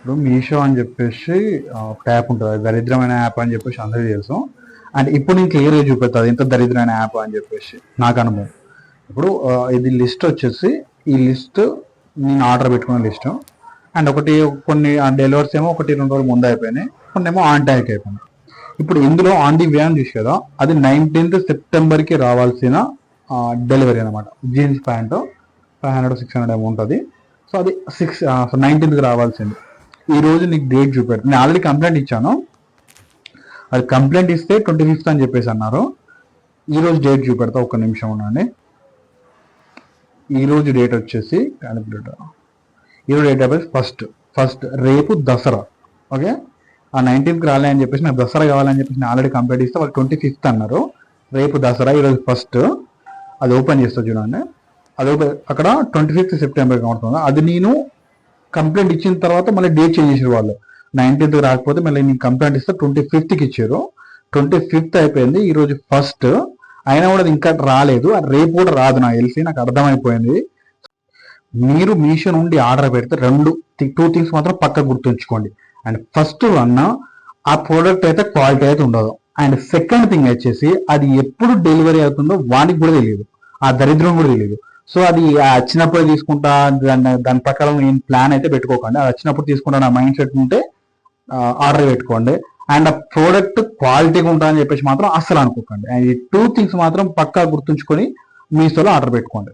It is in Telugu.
ఇప్పుడు మీషో అని చెప్పేసి ఒక యాప్ ఉంటుంది. అది దరిద్రమైన యాప్ అని చెప్పేసి అందరికీ తెలుసు. అండ్ ఇప్పుడు నేను క్లియర్గా చూపెడతాను ఇంత దరిద్రమైన యాప్ అని చెప్పేసి నాకు అనుభవం. ఇప్పుడు ఇది లిస్ట్ వచ్చేసి ఈ లిస్ట్ నేను ఆర్డర్ పెట్టుకున్న లిస్ట్. అండ్ ఒకటి కొన్ని డెలివర్స్ ఏమో ఒకటి రెండు రోజులు ముందు అయిపోయినాయి. కొన్ని ఏమో ఆన్ టైక్ అయిపోయినాయి. ఇప్పుడు ఇందులో ఆన్ ది వే అని చూసి కదా అది నైన్టీన్త్ సెప్టెంబర్కి రావాల్సిన డెలివరీ అనమాట jeans pant five hundred six hundred ఏమో ఉంటుంది. సో అది సిక్స్ నైన్టీన్త్కి రావాల్సింది. ఈ రోజు నీకు డేట్ చూపెడతాను నేను ఆల్రెడీ కంప్లైంట్ ఇచ్చాను. అది కంప్లైంట్ ఇస్తే ట్వంటీ ఫిఫ్త్ అని చెప్పేసి అన్నారు. ఈరోజు డేట్ చూపెడతా ఒక్క నిమిషం ఉండండి. ఈరోజు డేట్ వచ్చేసి క్యాలిక్యులేటర్ ఈ రోజు డేట్ అయిపోయి ఫస్ట్ ఫస్ట్ రేపు దసరా. ఓకే ఆ నైన్టీన్త్కి రాలే అని చెప్పేసి నాకు దసరా కావాలని చెప్పేసి నేను ఆల్రెడీ కంప్లైంట్ ఇస్తే వాళ్ళు ట్వంటీ ఫిఫ్త్ అన్నారు. రేపు దసరా ఈరోజు ఫస్ట్ అది ఓపెన్ చేస్తా చూడండి. అది ఓపెన్ అక్కడ ట్వంటీ ఫిఫ్త్ సెప్టెంబర్ కనబడుతుంది. అది నేను కంప్లైంట్ ఇచ్చిన తర్వాత మళ్ళీ డేట్ చేంజ్ చేసారు వాళ్ళు. నైన్టీన్త్ రాకపోతే మళ్ళీ నేను కంప్లైంట్ ఇస్తే ట్వంటీ ఫిఫ్త్కి ఇచ్చారు. ట్వంటీ ఫిఫ్త్ అయిపోయింది ఈరోజు ఫస్ట్ అయినా కూడా అది ఇంకా రాలేదు. రేపు కూడా రాదు నాకు తెలిసి నాకు అర్థమైపోయింది. మీరు మీషో నుండి ఆర్డర్ పెడితే రెండు టూ థింగ్స్ మాత్రం పక్క గుర్తుంచుకోండి. అండ్ ఫస్ట్ అన్న ఆ ప్రోడక్ట్ అయితే క్వాలిటీ అయితే ఉండదు. అండ్ సెకండ్ థింగ్ వచ్చేసి అది ఎప్పుడు డెలివరీ అవుతుందో వానికి కూడా తెలియదు. ఆ దరిద్రం కూడా తెలియదు. సో అది వచ్చినప్పుడు తీసుకుంటా దాని దాని ప్రకారం నేను ప్లాన్ అయితే పెట్టుకోకండి. అది వచ్చినప్పుడు తీసుకుంటా నా మైండ్ సెట్ ఉంటే ఆర్డర్ పెట్టుకోండి. అండ్ ఆ ప్రోడక్ట్ క్వాలిటీగా ఉంటుందని చెప్పేసి మాత్రం అస్సలు అనుకోకండి. అండ్ ఈ టూ థింగ్స్ మాత్రం పక్కా గుర్తుంచుకొని మీషోలో ఆర్డర్ పెట్టుకోండి.